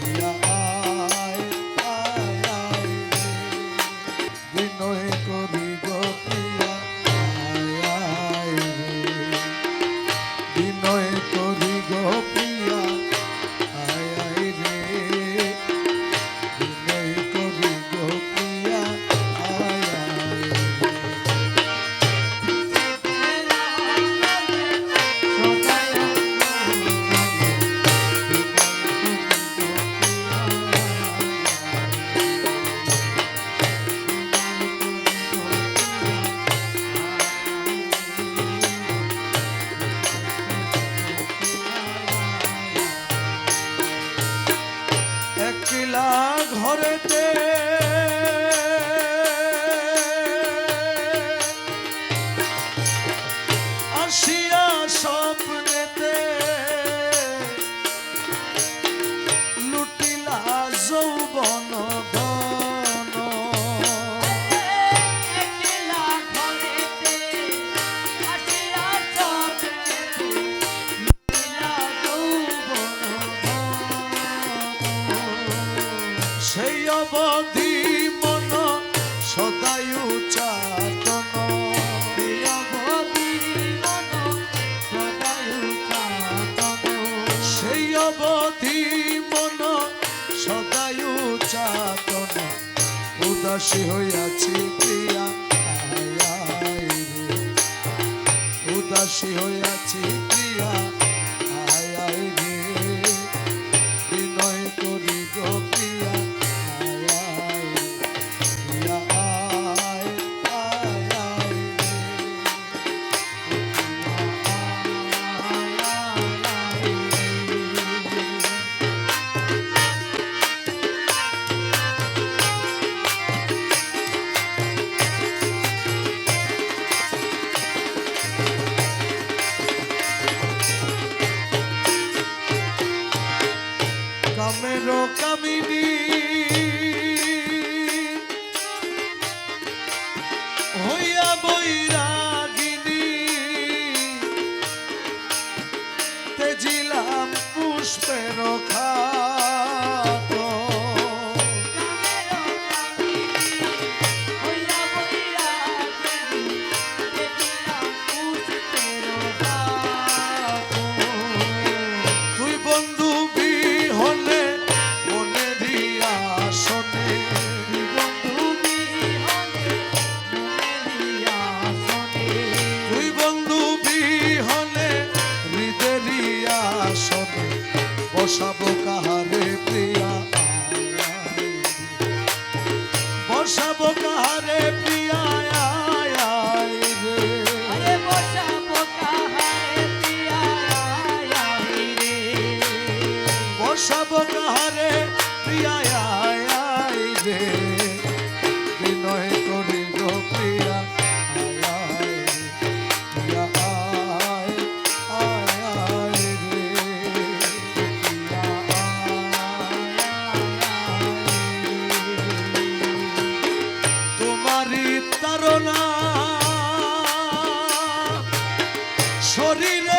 Maria. ঘরেতে দাসী হইয়াছি প্রিয়া উদাসী হইয়াছি বিহনে হৃদেরিয়া সব বসাবো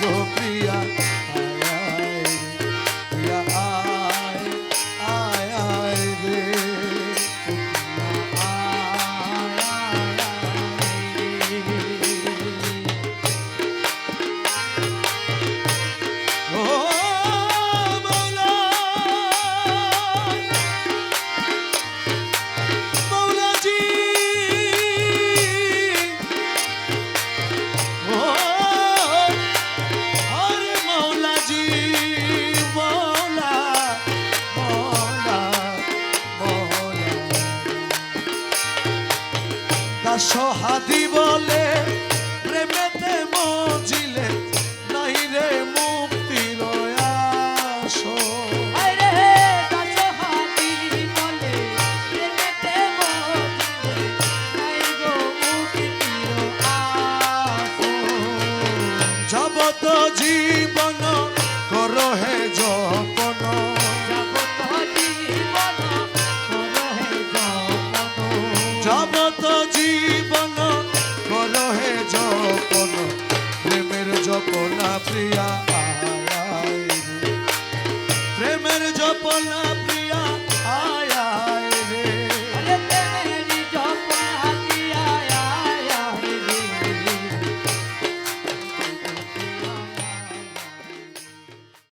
গো প্রিয়া। দাসহাদি বলে প্রেমেতে মজিলে নাই রে মুক্তির আশো আরে দাসহাতি অনন্ত জীবন করহে যপন প্রেমের যপনা প্রিয়া প্রেমের যপনা